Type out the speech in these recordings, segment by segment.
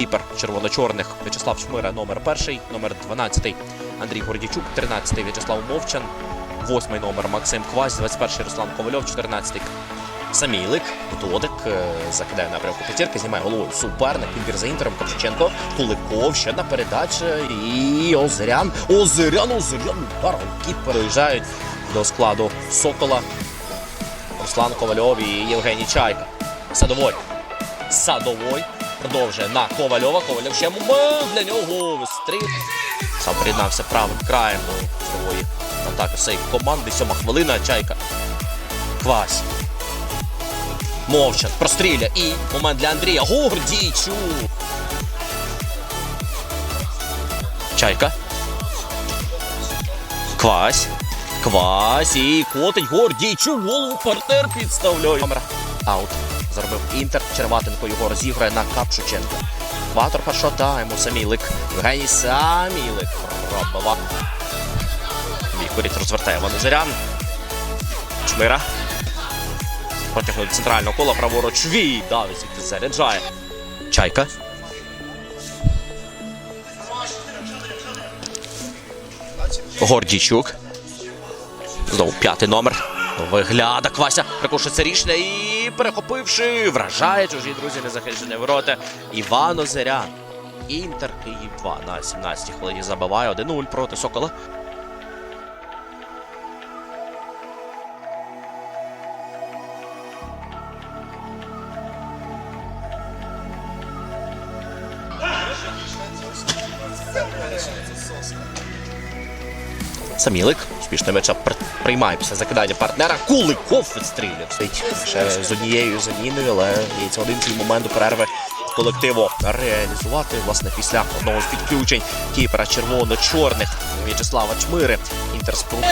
Кіпер червоно-чорних. В'ячеслав Шмира, номер перший, номер 12 Андрій Гордійчук, 13 В'ячеслав Мовчан, 8 номер. Максим Квась, 21 Руслан Ковальов, 14 Самілик, Додик закидає напрямку п'ятірки, знімає головою суперник, підбір за інтером, Ковченко, Куликов, ще одна передача і Озерян, Озерян, Озерян, удар, кіт переїжджають до складу Сокола, Руслан Ковальов і Євгеній Чайка. Садовой. Садовой продовжує на Ковальова. Ковальов ще момент для нього вистріл. Сам приєднався правим краєм до цілої атаки сейф команди. Сьома хвилина. Чайка. Квась. Мовчан. Простріля. І момент для Андрія. Гордійчук. Чайка. Квась. Квась і котить Гордійчук. Голову партнер підставляє. Аут. Заробив Інтер. Черватенко його розіграє на Капшученка. Ватор тайму. Самілик. Євгеній Самілик. Пробива. Вікоріт розвертає Ванезарян. Чмира. Протягнув до центрального кола. Праворуч. Вій. Давид звідти заряджає. Чайка. Гордійчук. Знову п'ятий номер. Вигляда Квася. Прикушується рішення і перехопивши, вражає чужі друзі незахищені ворота. Іван Озерян. Інтер Київ 2 на 17-й хвилині забиває 1-0 проти Сокола. Самілик. Успішно м'яча пр- приймає після закидання партнера. Куликов відстрілює. Ще з однією заміною, але є один цей момент до перерви колективу реалізувати. Власне, після одного з підключень кіпера червоно-чорних В'ячеслава Чмири. Інтерспрут.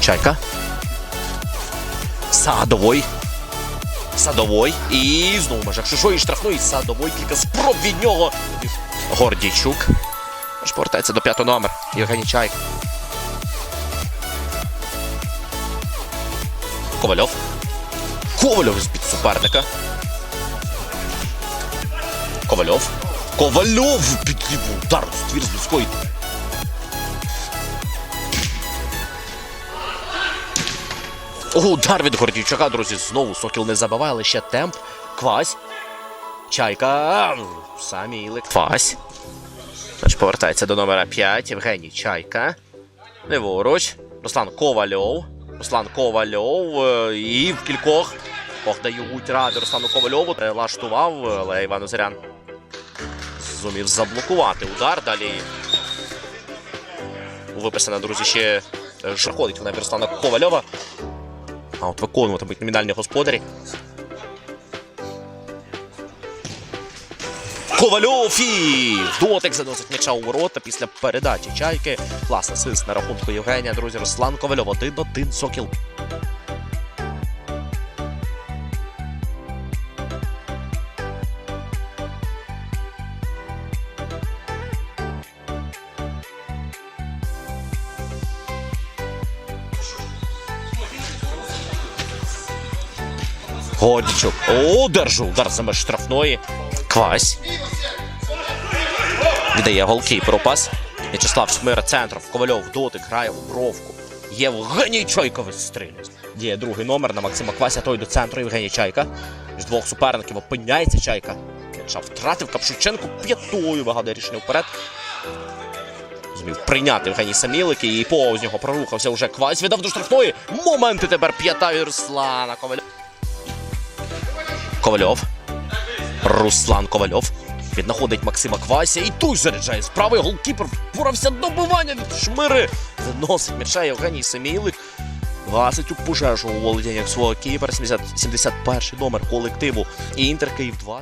Чайка. Садовой. Садовой. І знову межах шишої штрафної. Садовой. Кілька спроб від нього. Гордійчук. Аж повертається до п'ятого номер. Євгеній Чайк. Ковальов. Ковальов з-під суперника. Ковальов. Ковальов під ліву удар. Ствір з людської. О, удар від Гордійчука, друзі. Знову Сокіл не забиває, ще темп. Квась. Чайка. Самілик. Квась. Тож повертається до номера 5. Євгеній Чайка. Ліворуч. Руслан Ковальов. Руслан Ковальов. е, І в кількох. Ох, дають ради Руслану Ковальову. Прилаштував, але Іван Озерян зумів заблокувати удар. Далі виписана, друзі, ще е, заходить вона Руслана Ковальова. А от виконуватимуть номінальні господарі. Ковальов і дотик заносить м'яча у ворота після передачі чайки. Класна асист на рахунку Євгенія. Друзі, Руслан Ковальов 1-1 Сокіл. Годічук. О, держу. Удар за штрафної. Квась. Віддає голкіперу пас. В'ячеслав Шмира центром. Ковальов дотик грає в бровку. Євгеній Чайка вистрілює. Діє другий номер на Максима Квася, той до центру Євгеній Чайка. З двох суперників опиняється Чайка. М'яча втратив Капшученко п'ятою вигадує рішення вперед. Зумів прийняти Євгеній Самілик і повз нього прорухався вже Квась. Віддав до штрафної. Моменти тепер п'ята від Руслана Ковальова. Ковальов. Руслан Ковальов. Віднаходить Максима Квася і той заряджає справи. Голкіпер впорався добивання від шмири. Заносить м'яча Євгеній Семілик. Гасить у пожежу у володіннях свого кіпера. 70 71 номер колективу. І Інтер Київ 2.